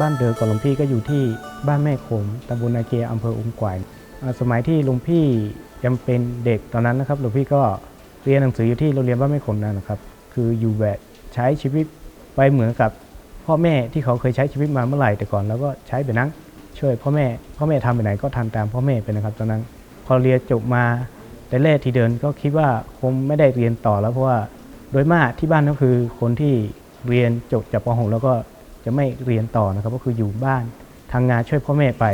บ้านเดิมของหลวงพี่ก็อยู่ที่บ้านแม่โขมตำบลนาเกียอำเภออุ้มกวายสมัยที่หลวงพี่ยังเป็นเด็กตอนนั้นนะครับหลวงพี่ก็เรียนหนังสืออยู่ที่โรงเรียนบ้านแม่โขมนั่นนะครับ คืออยู่แบบใช้ชีวิตไปเหมือนกับพ่อแม่ที่เขาเคยใช้ชีวิตมาเมื่อไหร่แต่ก่อน แล้วก็ใช้แบบนั้นช่วยพ่อแม่พ่อแม่ทำไปไหนก็ทำตามพ่อแม่ไปนะครับ ตอนนั้น พอเรียนจบมาแต่แรกที่เดินก็คิดว่าคงไม่ได้เรียนต่อแล้วเพราะว่าโดยมากที่บ้านก็คือคนที่เรียนจบจากป .6 แล้วก็ จะไม่เรียนต่อนะครับ ก็คืออยู่บ้านทำงานช่วยพ่อแม่ไป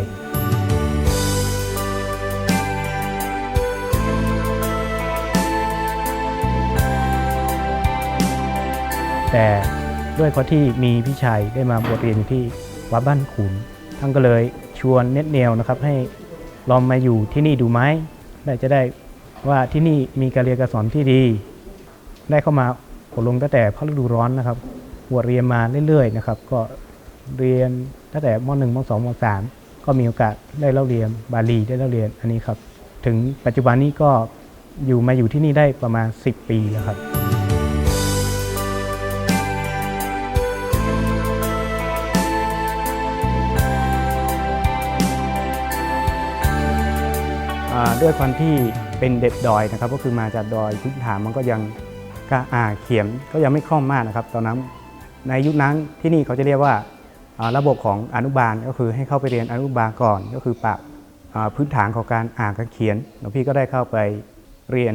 แต่ด้วยข้อที่มีพี่ชายได้มาบวชเรียนอยู่ที่วัดบ้านขุนท่านก็เลยชวนเน็ตเนวนะครับ ให้ลองมาอยู่ที่นี่ดูไหมได้จะได้ว่าที่นี่มีการเรียนการสอนที่ดี ได้เข้ามาอบรมตั้งแต่พระฤดูร้อนนะครับ บวชเรียนมาเรื่อยๆนะครับ ก็เรียนตั้งแต่ม .1 ม .2 ม .3 ก็มีโอกาสได้เล่าเรียนบาลีได้เล่าเรียนอันนี้ครับ ถึงปัจจุบันนี้ก็อยู่มาอยู่ที่นี่ได้ประมาณ 10 ปีแล้วครับ ด้วยความที่เป็นเด็กดอยนะครับ ก็คือมาจากดอยพื้นฐานมันก็ยังกะอ่าเขียนก็ยังไม่คล่องมากนะครับ ตอนนั้น ในยุคนั้นที่นี่เขาจะเรียกว่าระบบของอนุบาลก็คือให้เข้าไปเรียนอนุบาลก่อน ก็คือปรับพื้นฐานของการอ่านการเขียนหลวงพี่ก็ได้เข้าไปเรียน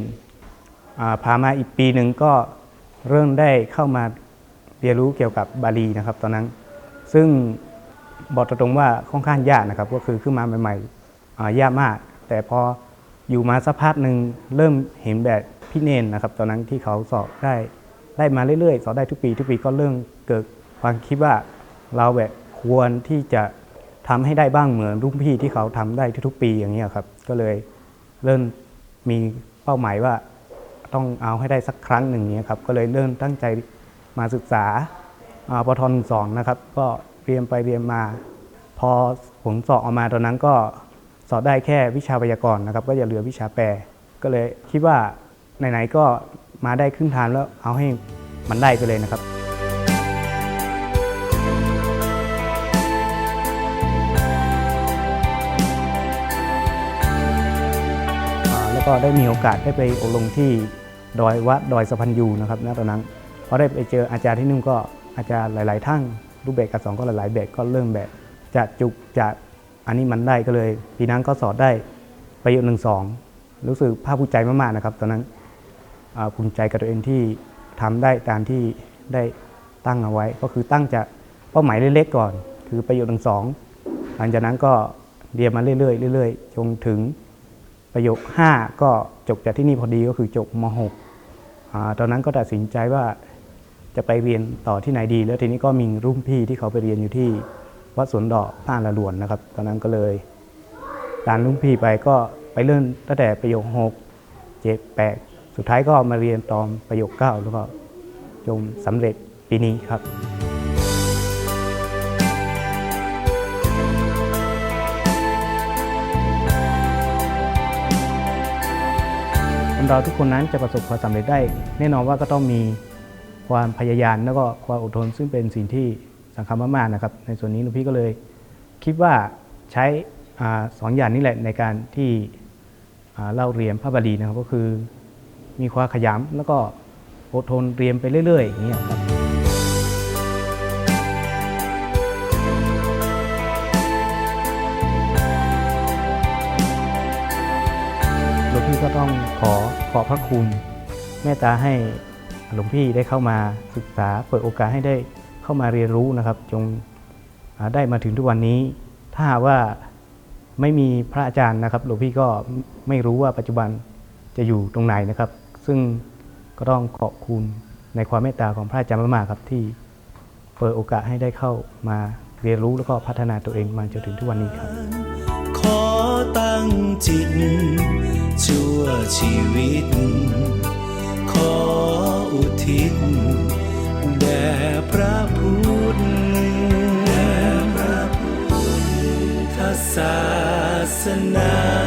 พามาอีกปีหนึ่งก็เริ่มได้เข้ามาเรียนรู้เกี่ยวกับบาลีนะครับ ตอนนั้น ซึ่งบอกตรงๆว่าค่อนข้างยากนะครับ ก็คือขึ้นมาใหม่ๆยากมาก แต่พออยู่มาสักพักหนึ่งเริ่มเห็นแบบพี่เนนนะครับ ตอนนั้นที่เขาสอบได้ได้มาเรื่อยๆ สอบได้ทุกปี ทุกปีก็เริ่ม เกิดความคิดว่าเราแบบควรที่จะทำให้ได้บ้างเหมือนรุ่นพี่ที่เขาทำได้ทุกๆปีอย่างนี้ยครับ ก็เลยเริ่มมีเป้าหมายว่าต้องเอาให้ได้สักครั้งหนึ่งเนี้ยครับก็เลยเริ่มตั้งใจมาศึกษาอ่าปทหนึ่งสองนะครับ ก็เรียนไปเรียนมา พอผลสอบออกมาตอนนั้นก็สอบได้แค่วิชาไวยากรณ์นะครับ ก็จะเหลือวิชาแปลก็เลยคิดว่าไหนๆก็มาได้ครึ่งทางแล้วเอาให้มันได้ไปเลยนะครับ ก็ได้มีโอกาสได้ไปอบรมที่ดอยวัดดอยสะพันยูนะครับณตอนนั้นพอได้ไปเจออาจารย์ที่นู่นก็อาจารย์หลาย ๆท่านรูปแบบการสอนก็หลาย ๆ แบบก็เริ่มแบบจะจุกจะอันนี้มันได้ก็เลย ปีนั้นก็สอนได้ประโยชน์หนึ่งสองรู้สึกภาคภูมิใจมาก ๆ นะครับ ตอนนั้นภูมิใจกับตัวเองที่ทำได้ตามที่ได้ตั้งเอาไว้ ก็คือตั้งจากเป้าหมายเล็ก ๆ ก่อน คือประโยชน์หนึ่งสองหลังจากนั้นก็เรียนมาเรื่อย ๆ เรื่อย ๆ จนถึง ประโยค 5 ก็จบจากที่นี่พอดีก็คือจบม .6 อตอนนั้นก็ตัดสินใจว่าจะไปเรียนต่อที่ไหนดี แล้วทีนี้ก็มีรุ่นพี่ที่เขาไปเรียนอยู่ที่วัดสวนดอกท่าละลวนนะครับ ตอนนั้นก็เลยตามรุ่นพี่ไปก็ไปเริ่มตั้งแต่ประโยค 6 7 8 สุดท้ายก็มาเรียนตอนประโยค 9 แล้วก็จงสำเร็จปีนี้ครับ เราทุกคนนั้นจะประสบความสำเร็จได้ แน่นอนว่าก็ต้องมีความพยายามแล้วก็ความอดทนซึ่งเป็นสิ่งที่สำคัญมากๆนะครับ ในส่วนนี้หลวงพี่ก็เลยคิดว่าใช้สองอย่างนี้แหละในการที่เล่าเรียนพระบาลีนะครับก็คือมีความขยันแล้วก็อดทนเรียนไปเรื่อยๆอย่างนี้ครับ ลวงพี่ก็ต้องขอขอพระคุณเมตตาให้หลวงพี่ได้เข้ามาศึกษา เปิดโอกาสให้ได้เข้ามาเรียนรู้นะครับ จงได้มาถึงทุกวันนี้ ถ้าว่าไม่มีพระอาจารย์นะครับ หลวงพี่ก็ไม่รู้ว่าปัจจุบันจะอยู่ตรงไหนนะครับ ซึ่งก็ต้องขอบคุณในความเมตตาของพระอาจารย์มากๆครับที่เปิดโอกาสให้ได้เข้ามาเรียนรู้แล้วก็พัฒนาตัวเองมาจนถึงทุกวันนี้ครับ ขอตั้งจิต ชั่วชีวิต ขออุทิศแด่พระพุทธแด่พระพุทธศาสนา